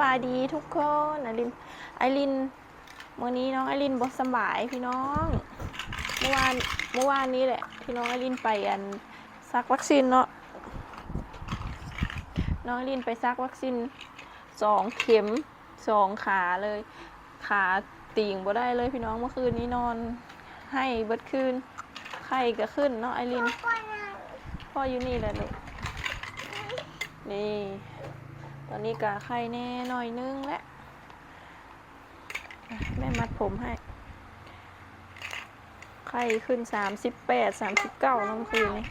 บายดีทุกคนไอรินไอรินมื่อนี้น้องไอรินบสบายพี่น้องเมื่อวานเมื่อวานนี้แหละที่น้องไอรินไปอันซักวัคซีนเนาะน้องไอรินไปซักวัคซีนสองเข็มสองขาเลย ขาติ่งบ่ได้เลยพี่น้องเมื่อคืนนี้นอนให้เบิดคืนไข้ก็ขึ้นเนาะไอรินพ่ออยู่นี่แหละลูกนี่ ตอนนี้กาไข้แน่หน่อยนึงแล้วอะแม่มัดผมให้ ไข้ขึ้นสามสิบแปดสามสิบเก้าน้ำคืนนี่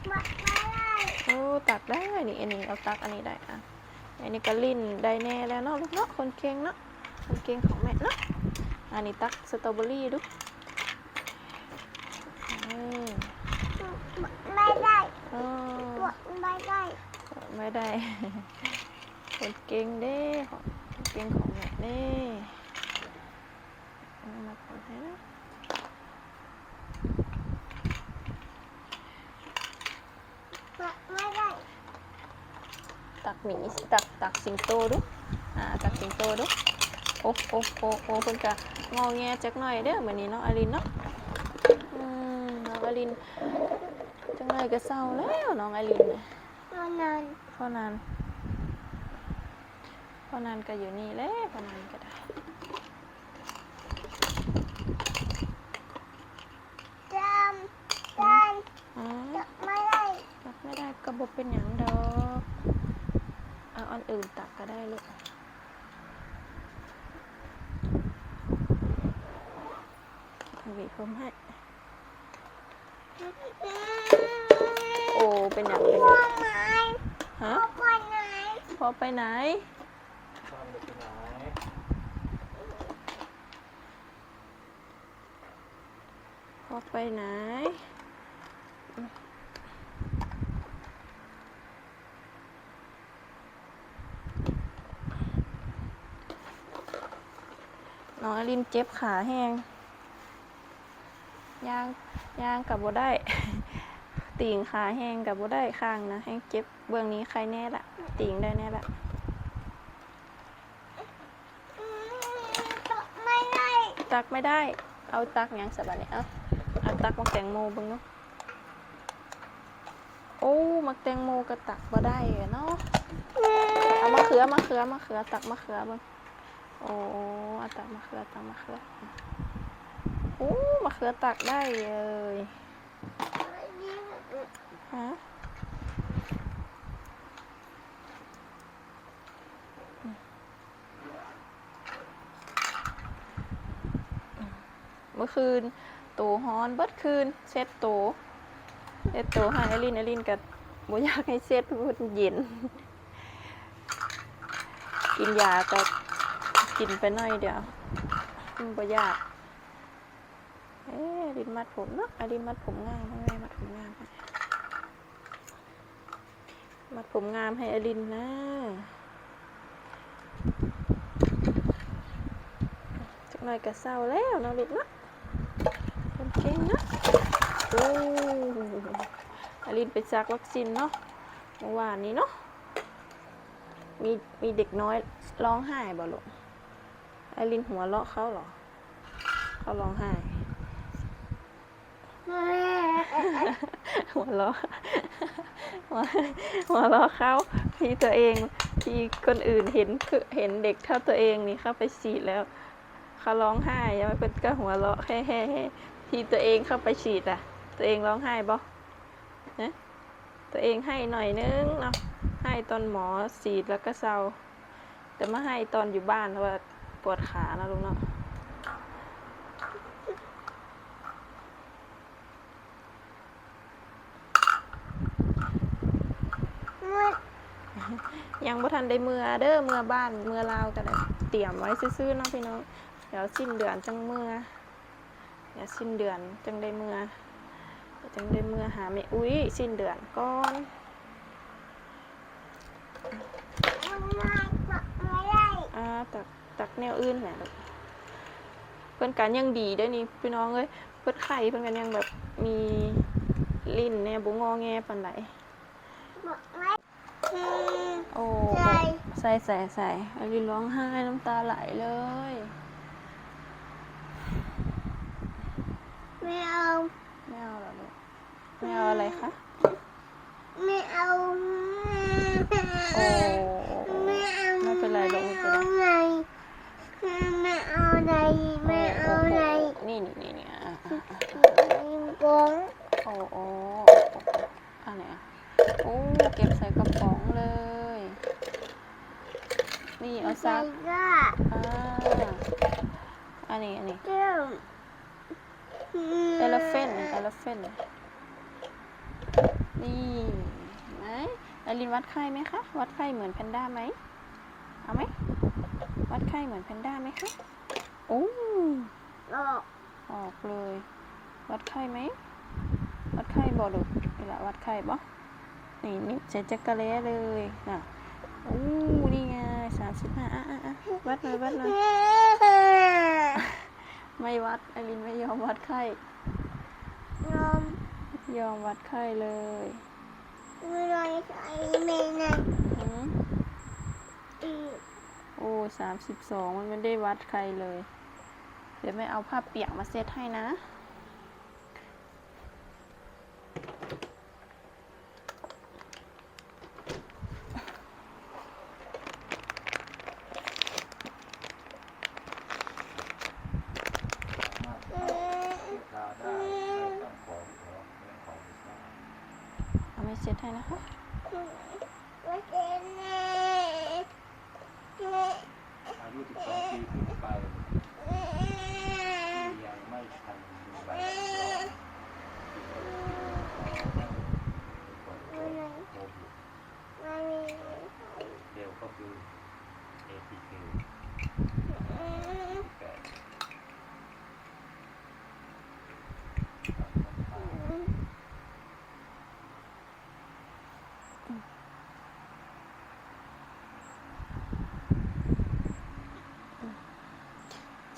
โอ้ตักได้นี่อันนี้เอาตักอันนี้ได้อะอันนี้ก็ลิ้นได้แน่แล้วเนาะลูกเนาะคนเก่งเนาะคนเก่งของแม่เนาะอันนี้ตักสตรอเบอรี่ดูเออไม่ได้เออไม่ได้ไม่ได้ คนเก่งเด้ของคนเก่งของแม่เด้เอามาผลให้นะไม่ได้ตักหมีตักตักสิงโตดูอ่าตักสิงโตดูโอ้โอ้โอ้โอ้เพิ่นกะงอแงจักหน่อยเด้อมื้อนี้เนาะอลินเนาะอืมน้องอลินจังหน่อยก็เศร้าแล้วน้องอลินน่ะนอนนอนพ่อนาน พอนานก็อยู่นี่แหล้วพ่อนานก็ได้จำจอ๋อำไม่ได้ตักไม่ได้ก็บ่เป็นหยังดอกเอาอันอื่นตักก็ได้ลูกเอาหวีผมให้ โอ้ เป็นอย่างเป็นอพ่อย่างไหนฮะพ่อไหน พอไปไหน พอไปไหนน้องอลินเจ็บขาแห้งย่างย่างกับบ่ได้ ติ่งขาแห้งกับบ่ได้ข้างนะแห้งเจ็บเบื้องนี้ใครแน่ละติ่งได้แน่ละไม่ได้ตักไม่ได้ เอาตักหยังสบัดนี้เอาเอา ตักมักแตงโมบิ่งเนาะโอ้มักแตงโมก็ตักบ่ได้เนาะเอามะเขือมะเขือมะเขือตักมะเขือบิ่งโอ้อาตักมะเขือตักมะเขือโอ้มะเขือตักได้เลยฮะเมื่อคืน ตูฮ้อนเบิดคืนเซ็ดตตูเซ็ดตตูให้อลินอลินกับบ่อยากให้เซ็ตเพราะมันเย็น กินยาก็กินไปหน่อยเดียวบ่ยากเอ๊ะดินมัดผมเนาะอะดินมัดผมงามให้แม่มัดผมงามมัดผมงามให้อลินนะจักหน่อยก็เศร้าแล้วเนาะลินเนาะ เก่งนะโอ้อลินไปซักวัคซีนเนาะเมื่อวานนี้เนาะมีมีเด็กน้อยร้องไห้บ่ลูกไอรินหัวเราะเขาเหรอ เขาร้องไห้ หัวเราะหัวหัวเราะเขาที่ตัวเองที่คนอื่นเห็นคือเห็นเด็กเท่าตัวเองนี่เข้าไปฉีดแล้ว เขาร้องไห้ยังไม่เป็นก็หัวเราะแฮ่แฮ่แฮ่ ที่ตัวเองเข้าไปฉีดอะ ตัวเองร้องไห้บ่นะตัวเองให้หน่อยนึงเนาะให้ตอนหมอฉีดแล้วก็เศร้า แต่มาให้ตอนอยู่บ้านเพราะว่าปวดขานะลุงเนาะยังบ่ทันได้เมื่อเด้อเมื่อบ้านเมื่อลาวกันเลยเตรียมไว้ซื่อๆเนาะพี่น้องเดี๋ยวสิ้นเดือนจังเมื่อ ดี๋ยวสิ้นเดือนจังได้เมื่อจังได้เมื่อหาไม่อุ้ยสิ้นเดือนก่อนอ่าตักตักแนวอื่นแหละเพื่อนกันยังดีเด้วยนี่พี่น้องเอ้ยเพื่อนไข่เพื่อนกันยังแบบมีลิ้นแน่บุงอแงปันไหนโอ้ใสใส่ใส่ใส่ไอรินร้องไห้น้ำตาไหลเลย ไม่เอา ไม่เอาเหรอลูก ไม่เอาอะไรคะ ไม่เอาโอ้ไม่เอาไม่เป็นไรลูกไม่เป็นไรไม่เอาอะไรไม่เอาอะไรนี่นี่นี่นี่อะอะกงโอ้โอ้อันไหนอะโอ้เก็บใส่กระป๋องเลย นี่เอาใส่ซักก็อ่าอันนี้อันนี้เจ้าเอลเฟนเอลเฟนนี่เห็นไหมไอรินวัดไข้ไหมคะ วัดไข้เหมือนแพนด้าไหมเอาไหม วัดไข้เหมือนแพนด้าไหมคะ โอ้ออกออกเลย วัดไข้ไหม วัดไข้บอลูกนี่ละวัดไข้บอนี่นี่ใส่จักระเล้เลยน่ะโอ้นี่ไงสามสิบห้าอะอะวัดหน่อยวัดหน่อยไม่วัดอรินไม่ยอมวัดไข้นมยอมวัดไข้เลย โอ้สามสิบสองมันไม่ได้วัดใครเลย เดี๋ยวแม่เอาผ้าเปียกมาเซตให้นะ เอาไม่เซตให้นะคะไม่เป็นแน่อายุ12ปีขึ้นไปที่ยังไม่ทันมีใบรับรองโมบิ ไม่มี เร็วก็คือ ATK แปด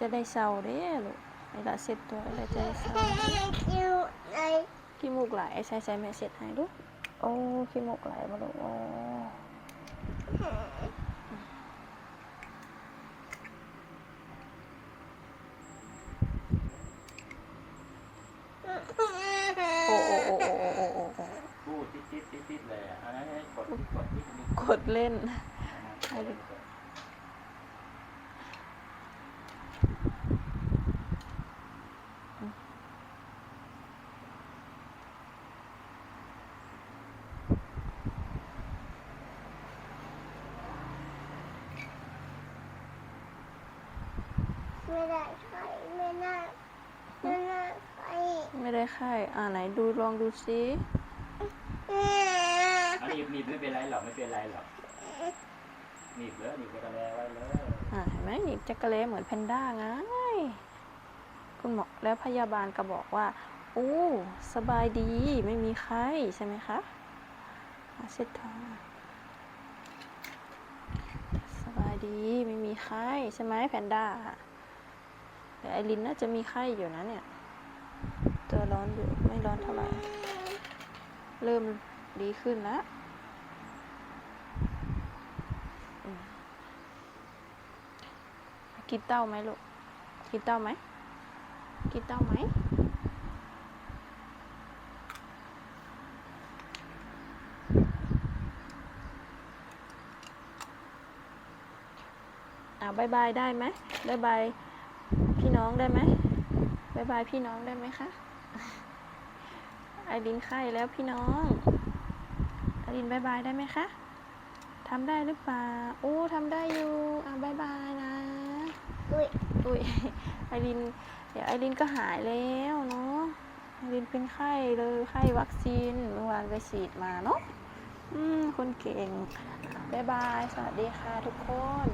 จะได้เศร้าเด้ลูกไอ้ละเสร็จตัวไอ้ละจะได้เศร้าคิวไหนขี้มูกไหลใส่ใส่แม่เสร็จให้ลูกโอ้ขี้มูกไหลมาลูกโอ้โอ้โอ้โอ้โอ้โอ้โอ้โอ้โอ้ พูดติดติดติดติดเลยอะอันนั้นให้กดกดนิดนิด กดเล่น ไม่ได้ใครไม่ได้ไม่ได้ใครไม่ได้ไข้อ่าไหนดูลองดูซิอันนี้หนีบไม่เป็นไรหรอกไม่เป็นไรหรอกหนีบเลยหนีบกระแลไว้เลยอ่าเห็นไหมหนีบจักระเลเหมือนแพนด้าไงคุณหมอแล้วพยาบาลก็บอกว่าโอ้สบายดีไม่มีไข้ใช่ไหมคะอะเช็ดท้องสบายดีไม่มีไข้ใช่ไหมแพนด้า แต่ไอรินน่าจะมีไข้อยู่นะเนี่ย ตัวร้อนอยู่ไม่ร้อนเท่าไหร่ เริ่มดีขึ้นแล้วกินเต้าไหมลูก กินเต้าไหม กินเต้าไหม อ่าบายบายได้ไหมบายบาย น้องได้ไหมบายบายพี่น้องได้ไหมคะไอรินไข้แล้วพี่น้องไอรินบายบายได้ไหมคะทำได้หรือเปล่าโอ้ทำได้อยู่อะบายบายนะอุ้ยอุ้ยไอรินเดี๋ยวไอรินก็หายแล้วเนาะไอรินเป็นไข้เลยไข้วัคซีนเมื่อวานไปฉีดมาเนาะอืมคนเก่งบายบาย สวัสดีค่ะทุกคน